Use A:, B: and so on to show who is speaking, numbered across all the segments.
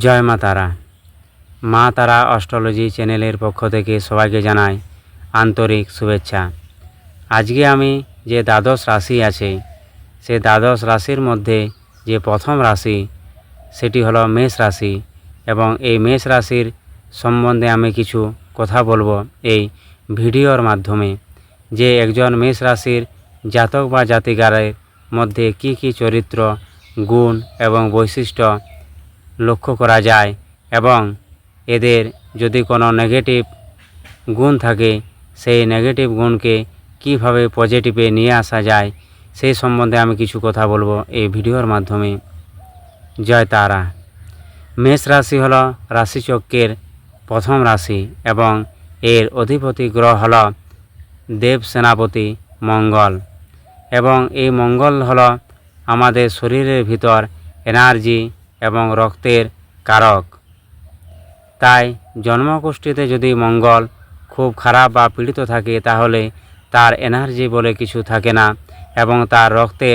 A: জয় মা তারা। মা তারা অস্ট্রোলজি চ্যানেলের পক্ষ থেকে সবাইকে জানাই আন্তরিক শুভেচ্ছা। আজকে আমি যে দ্বাদশ রাশি আছে, সে দ্বাদশ রাশির মধ্যে যে প্রথম রাশি, সেটি হলো মেষ রাশি এবং এই মেষ রাশির সম্বন্ধে আমি কিছু কথা বলব এই ভিডিওর মাধ্যমে। যে একজন মেষ রাশির জাতক বা জাতিকারের মধ্যে কি কি চরিত্র, গুণ এবং বৈশিষ্ট্য লক্ষ্য করা যায় এবং এদের যদি কোনো নেগেটিভ গুণ থাকে, সেই নেগেটিভ গুণকে কীভাবে পজিটিভে নিয়ে আসা যায় সেই সম্বন্ধে আমি কিছু কথা বলব এই ভিডিওর মাধ্যমে। জয় তারা। মেষ রাশি হলো রাশিচক্রের প্রথম রাশি এবং এর অধিপতি গ্রহ হল দেব সেনাপতি মঙ্গল এবং এই মঙ্গল হলো আমাদের শরীরের ভিতর এনার্জি এবং রক্তের কারক। তাই জন্মগোষ্ঠীতে যদি মঙ্গল খুব খারাপ বা পীড়িত থাকে, তাহলে তার এনার্জি বলে কিছু থাকে না এবং তার রক্তে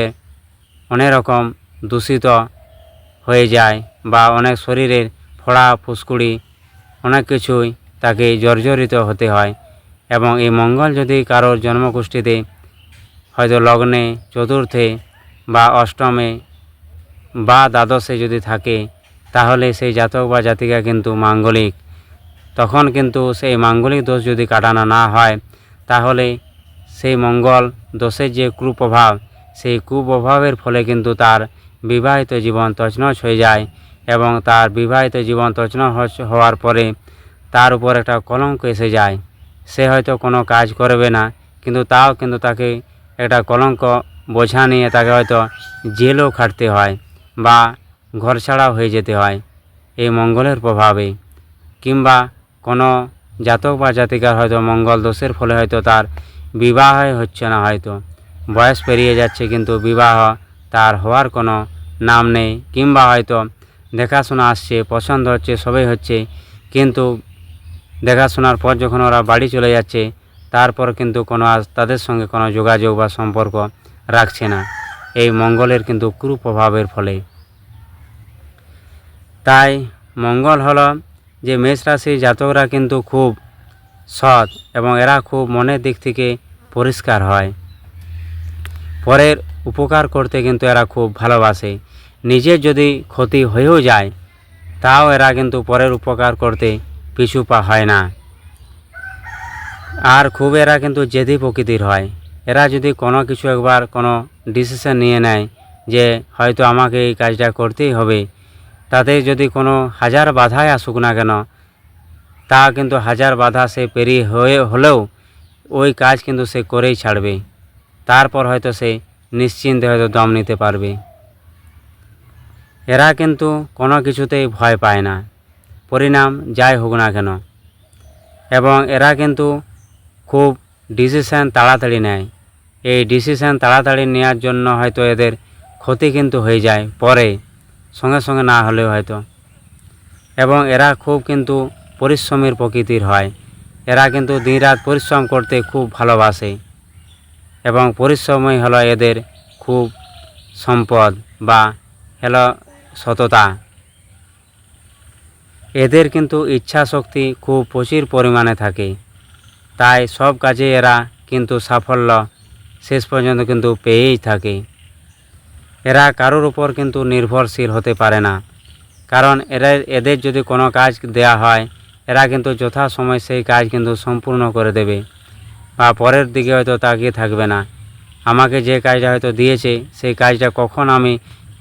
A: অনেক রকম দূষিত হয়ে যায় বা অনেক শরীরের ফোড়া, ফুসকুড়ি, অনেক কিছুই তাকে জর্জরিত হতে হয়। এবং এই মঙ্গল যদি কারোর জন্মগোষ্ঠীতে হয়তো লগ্নে চতুর্থে বা অষ্টমে বা দ্বাদশে যদি থাকে, তাহলে সেই জাতক বা জাতিকা কিন্তু মাঙ্গলিক। তখন কিন্তু সেই মাঙ্গলিক দোষ যদি কাটানো না হয়, তাহলে সেই মঙ্গল দোষের যে কুপ্রভাব, সেই কুপ্রভাবের ফলে কিন্তু তার বিবাহিত জীবন তছনছ হয়ে যায় এবং তার বিবাহিত জীবন তছনছ হওয়ার পরে তার উপর একটা কলঙ্ক এসে যায়। সে হয়তো কোনো কাজ করবে না, কিন্তু তাও কিন্তু তাকে একটা কলঙ্ক বোঝা নিয়ে তাকে হয়তো জেলও খাটতে হয়। বা ঘর ছাড়াও হয়ে যেতে হয় এই মঙ্গলের প্রভাবে। কিংবা কোনো জাতক বা জাতিকার হয়তো মঙ্গল দোষের ফলে হয়তো তার বিবাহ হচ্ছে না হয়তো। বয়স পেরিয়ে যাচ্ছে কিন্তু বিবাহ তার হওয়ার কোনো নাম নেই। কিংবা হয়তো দেখাশোনা আসছে, পছন্দ হচ্ছে, সবই হচ্ছে। কিন্তু দেখাশোনার পর যখন ওরা বাড়ি চলে যাচ্ছে, তারপর কিন্তু কোনো আজ তাদের সঙ্গে কোনো যোগাযোগ বা সম্পর্ক রাখছে না। এই মঙ্গলের কিন্তু কুপ্রভাবের ফলে। তাই মঙ্গল হলো যে মেষ রাশির জাতকরা কিন্তু খুব সৎ এবং এরা খুব মনের দিক থেকে পরিষ্কার হয়। পরের উপকার করতে কিন্তু এরা খুব ভালোবাসে। নিজের যদি ক্ষতি হয়েও যায়, তাও এরা কিন্তু পরের উপকার করতে পিছু পা হয় না। আর খুব এরা কিন্তু জেদি প্রকৃতির হয়। এরা যদি কোনো কিছু একবার কোনো ডিসিশন নিয়ে নেয় যে হয়তো আমাকে এই কাজটা করতেই হবে। তাতে যদি কোনো হাজার বাধাই আসুক না কেন, তা কিন্তু হাজার বাধা সে পেরিয়ে হয়ে হলেও ওই কাজ কিন্তু সে করেই ছাড়বে। তারপর হয়তো সে নিশ্চিন্তে হয়তো দম নিতে পারবে। এরা কিন্তু কোনো কিছুতেই ভয় পায় না। পরিণাম যাই হোক না কেন। এবং এরা কিন্তু খুব ডিসিশান তাড়াতাড়ি নেয়। এই ডিসিশান তাড়াতাড়ি নেওয়ার জন্য হয়তো এদের ক্ষতি কিন্তু হয়ে যায় পরে, সঙ্গে সঙ্গে না হলেও হয়তো। এবং এরা খুব কিন্তু পরিশ্রমের প্রকৃতির হয়। এরা কিন্তু দিনরাত পরিশ্রম করতে খুব ভালোবাসে। এবং পরিশ্রমই হলো এদের খুব সম্পদ বা হলো সততা। এদের কিন্তু ইচ্ছা শক্তি খুব প্রচুর পরিমাণে থাকে। তাই সব কাজে এরা কিন্তু সাফল্য শেষ পর্যন্ত কিন্তু পেয়েই থাকে। এরা কারোর উপর কিন্তু নির্ভরশীল হতে পারে না। কারণ এরা, এদের যদি কোনো কাজ দেয়া হয়, এরা কিন্তু যথাসময় সেই কাজ কিন্তু সম্পূর্ণ করে দেবে। বা পরের দিকে হয়তো তাকিয়ে থাকবে না। আমাকে যে কাজটা হয়তো দিয়েছে, সেই কাজটা কখন আমি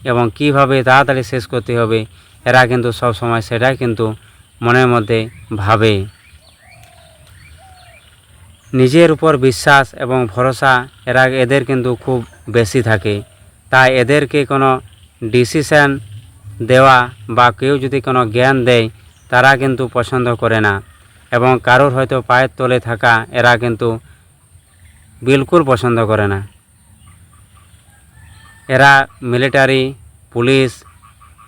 A: এবং কীভাবে তাড়াতাড়ি শেষ করতে হবে, এরা কিন্তু সব সময় সেটাই কিন্তু মনের মধ্যে ভাবে। নিজের উপর বিশ্বাস এবং ভরসা এরা এদের কিন্তু খুব বেশি থাকে। তাই এদেরকে কোনো ডিসিশান দেওয়া বা কেউ যদি কোনো জ্ঞান দেয়, তারা কিন্তু পছন্দ করে না। এবং কারোর হয়তো পায়ের তলে থাকা এরা কিন্তু বিলকুল পছন্দ করে না। এরা মিলিটারি পুলিশ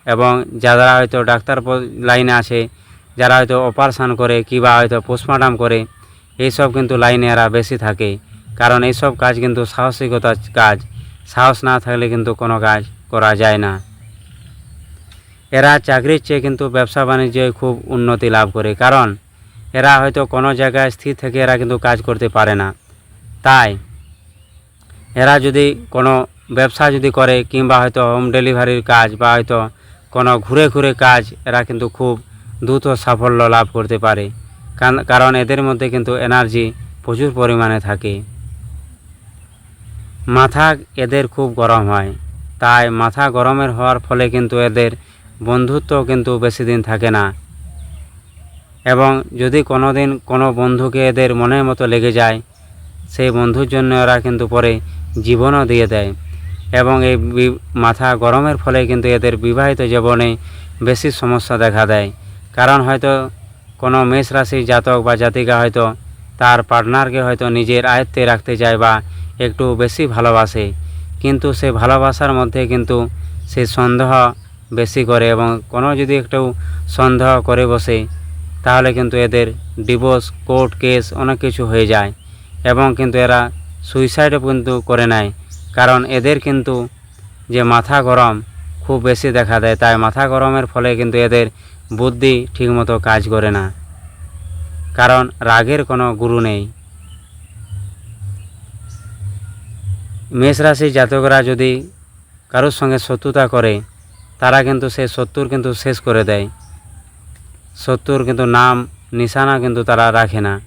A: এবং যারা হয়তো ডাক্তার লাইনে আছে, যারা হয়তো অপারেশান করে, কিংবা হয়তো পোস্টমর্টম করে এইসব কিন্তু লাইনে এরা বেশি থাকে। কারণ এইসব কাজ কিন্তু সাহসিকতার কাজ। সাহস না থাকলে কিন্তু কোনো কাজ করা যায় না। এরা চাকরির চেয়ে কিন্তু ব্যবসা বাণিজ্যে খুব উন্নতি লাভ করে। কারণ এরা হয়তো কোনো জায়গায় স্থির থেকে এরা কিন্তু কাজ করতে পারে না। তাই এরা যদি কোনো ব্যবসা যদি করে কিংবা হয়তো হোম ডেলিভারির কাজ বা হয়তো কোনো ঘুরে ঘুরে কাজ, এরা কিন্তু খুব দ্রুত সাফল্য লাভ করতে পারে। কারণ এদের মধ্যে কিন্তু এনার্জি প্রচুর পরিমাণে থাকে। মাথা এদের খুব গরম হয়। তাই মাথা গরমের হওয়ার ফলে কিন্তু এদের বন্ধুত্ব কিন্তু বেশি দিন থাকে না। এবং যদি কোনো দিন কোনো বন্ধুকে এদের মনের মতো লেগে যায়, সেই বন্ধুর জন্য এরা কিন্তু পরে জীবনও দিয়ে দেয়। এবং এই মাথা গরমের ফলে কিন্তু এদের বিবাহিত জীবনে বেশি সমস্যা দেখা দেয়। কারণ হয়তো কোনো মেষ রাশির জাতক বা জাতিকা হয়তো তার পার্টনারকে হয়তো নিজের আয়ত্তে রাখতে চায় বা একটু বেশি ভালোবাসে। কিন্তু সে ভালোবাসার মধ্যে কিন্তু সে সন্দেহ বেশি করে এবং কোনো যদি একটু সন্দেহ করে বসে, তাহলে কিন্তু এদের ডিভোর্স, কোর্ট কেস অনেক কিছু হয়ে যায় এবং কিন্তু এরা সুইসাইডও কিন্তু করে নেয়। কারণ এদের কিন্তু যে মাথা গরম খুব বেশি দেখা দেয়। তাই মাথা গরমের ফলে কিন্তু এদের বুদ্ধি ঠিকমতো কাজ করে না। কারণ রাগের কোনো গুরু নেই। মেষ রাশির জাতকরা যদি কারোর সঙ্গে শত্রুতা করে, তারা কিন্তু সে শত্রুর কিন্তু শেষ করে দেয়। শত্রুর কিন্তু নাম, নিশানা কিন্তু তারা রাখে না।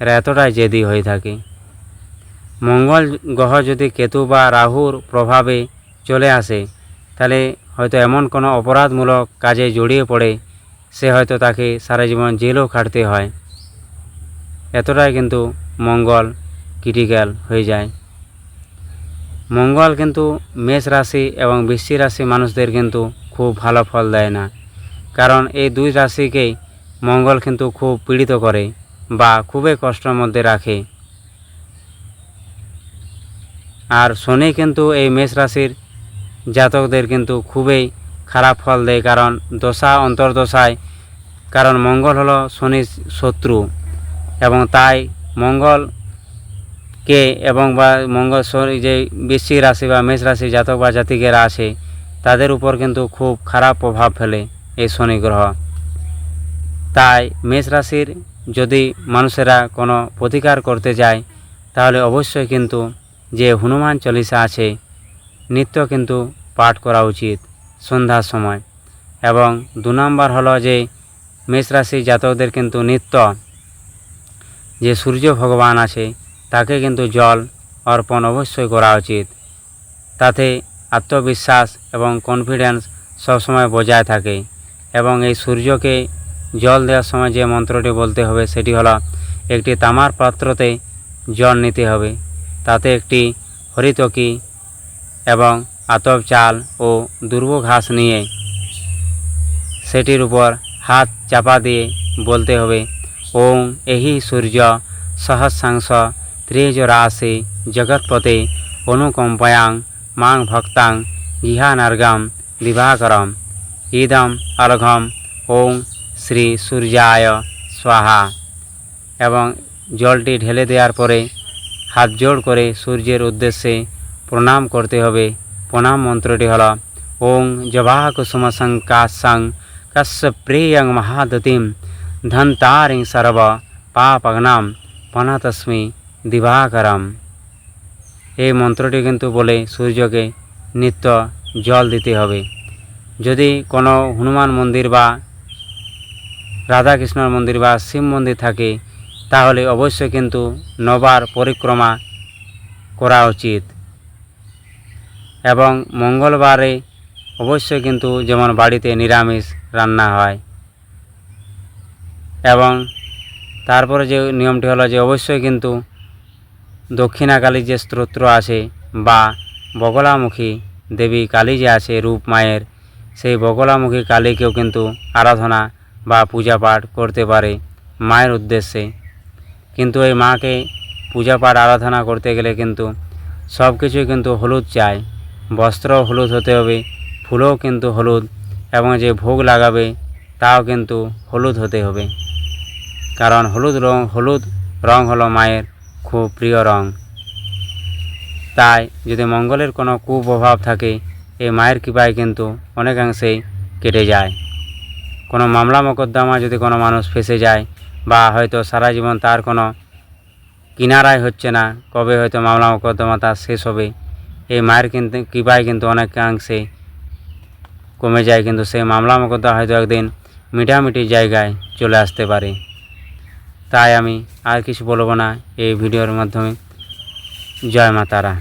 A: এরা এতটাই জেদি হয়ে থাকে। মঙ্গল গ্রহ যদি কেতু বা রাহুর প্রভাবে চলে আসে, তাহলে হয়তো এমন কোনো অপরাধমূলক কাজে জড়িয়ে পড়ে সে হয়তো তাকে সারা জীবন জেলও খাটতে হয়। এতটাই কিন্তু মঙ্গল, ক্রিটিক্যাল হয়ে যায়। মঙ্গল কিন্তু মেষ রাশি এবং বৃশ্চিক রাশি মানুষদের কিন্তু খুব ভালো ফল দেয় না। কারণ এই দুই রাশিকেই মঙ্গল কিন্তু খুব পীড়িত করে বা খুবই কষ্টের মধ্যে রাখে। আর শনি কিন্তু এই মেষ রাশির জাতকদের কিন্তু খুবই খারাপ ফল দেয়, কারণ দশা অন্তর্দশায়। কারণ মঙ্গল হলো শনির শত্রু, এবং তাই মঙ্গলকে এবং বা মঙ্গল শনি যে বৃশ্চিক রাশি বা মেষ রাশি জাতক বা জাতিকেরা আছে তাদের উপর কিন্তু খুব খারাপ প্রভাব ফেলে এই শনি গ্রহ। তাই মেষ রাশির যদি মানুষেরা কোনো প্রতিকার করতে যায়, তাহলে অবশ্যই কিন্তু যে হনুমান চল্লিশা আছে, নিত্য কিন্তু পাঠ করা উচিত। সন্ধ্যার সময়। এবং দু নম্বর হলো যে মেষ রাশি জাতকদের কিন্তু নিত্য যে সূর্য ভগবান আছে, তাকে কিন্তু জল অর্পণ অবশ্যই করা উচিত। তাতে আত্মবিশ্বাস এবং কনফিডেন্স সবসময় বজায় থাকে। এবং এই সূর্যকে জল দেওয়ার সময় যে মন্ত্রটি বলতে হবে, সেটি হলো একটি তামার পাত্রতে জল নিতে হবে। তাতে একটি হরিতকি এবং আতপ চাল ও দুর্ব ঘাস নিয়ে সেটির উপর হাত চাপা দিয়ে বলতে হবে ওং এহি সূর্য সহস্রাংশ ত্রিজরাশি জগৎপতে অনুকম্পয়াং মাং ভক্তাং ইহানার্গম দিবাকরম। ইদম অর্ঘম ওং শ্রী সূর্যায় স্বাহা। এবং জলটি ঢেলে দেওয়ার পরে হাত জোড় করে সূর্যের উদ্দেশ্যে প্রণাম করতে হবে প্রণাম মন্ত্রটি হল, ওং জবাহ কুসুম সংকাশং কস্য প্রিয়ং মহাদতিম ধন্তারিং সর্ব পাপগ্নাম পনাতস্মি দিবাকরম। এই মন্ত্রটি কিন্তু বলে সূর্যকে নিত্য জল দিতে হবে। যদি কোনো হনুমান মন্দির বা রাধাকৃষ্ণর মন্দির বা শিব মন্দির থাকে, তাহলে অবশ্যই কিন্তু নবার পরিক্রমা করা উচিত। এবং মঙ্গলবারে অবশ্যই কিন্তু যেমন বাড়িতে নিরামিষ রান্না হয়। এবং তারপরে যে নিয়মটি হলো যে অবশ্যই কিন্তু দক্ষিণাকালী যে স্তোত্র আছে বা বগলামুখী দেবী কালী যে আছে রূপ মায়ের, সেই বগলামুখী কালীকেও কিন্তু আরাধনা বা পূজা পাঠ করতে পারে মায়ের উদ্দেশ্যে। কিন্তু এই মাকে পূজা পাঠ আরাধনা করতে গেলে কিন্তু সব কিছুই কিন্তু হলুদ চাই। বস্ত্রও হলুদ হতে হবে, ফুলও কিন্তু হলুদ এবং যে ভোগ লাগাবে তাও কিন্তু হলুদ হতে হবে। কারণ হলুদ রং হলুদ রং হলো মায়ের খুব প্রিয় রং। তাই যদি মঙ্গলের কোনো কুপ্রভাব থাকে এই মায়ের কৃপায় কিন্তু অনেকাংশেই কেটে যায়। কোনো মামলা মোকদ্দমা যদি কোনো মানুষ ফেসে যায় বা হয়তো সারা জীবন তার কোনো কিনারায় হচ্ছে না, কবে হয়তো মামলা মোকদ্দমা তার শেষ হবে এই মায়ের কিন্তু কৃপায় কিন্তু অনেকাংশে কমে যায়, কিন্তু সেই মামলা মকদ্দা হয়তো একদিন মিটামিটি জায়গায় চলে আসতে পারে। তাই আমি আর কিছু বলব না, এই ভিডিওর মাধ্যমে। জয় মা তারা।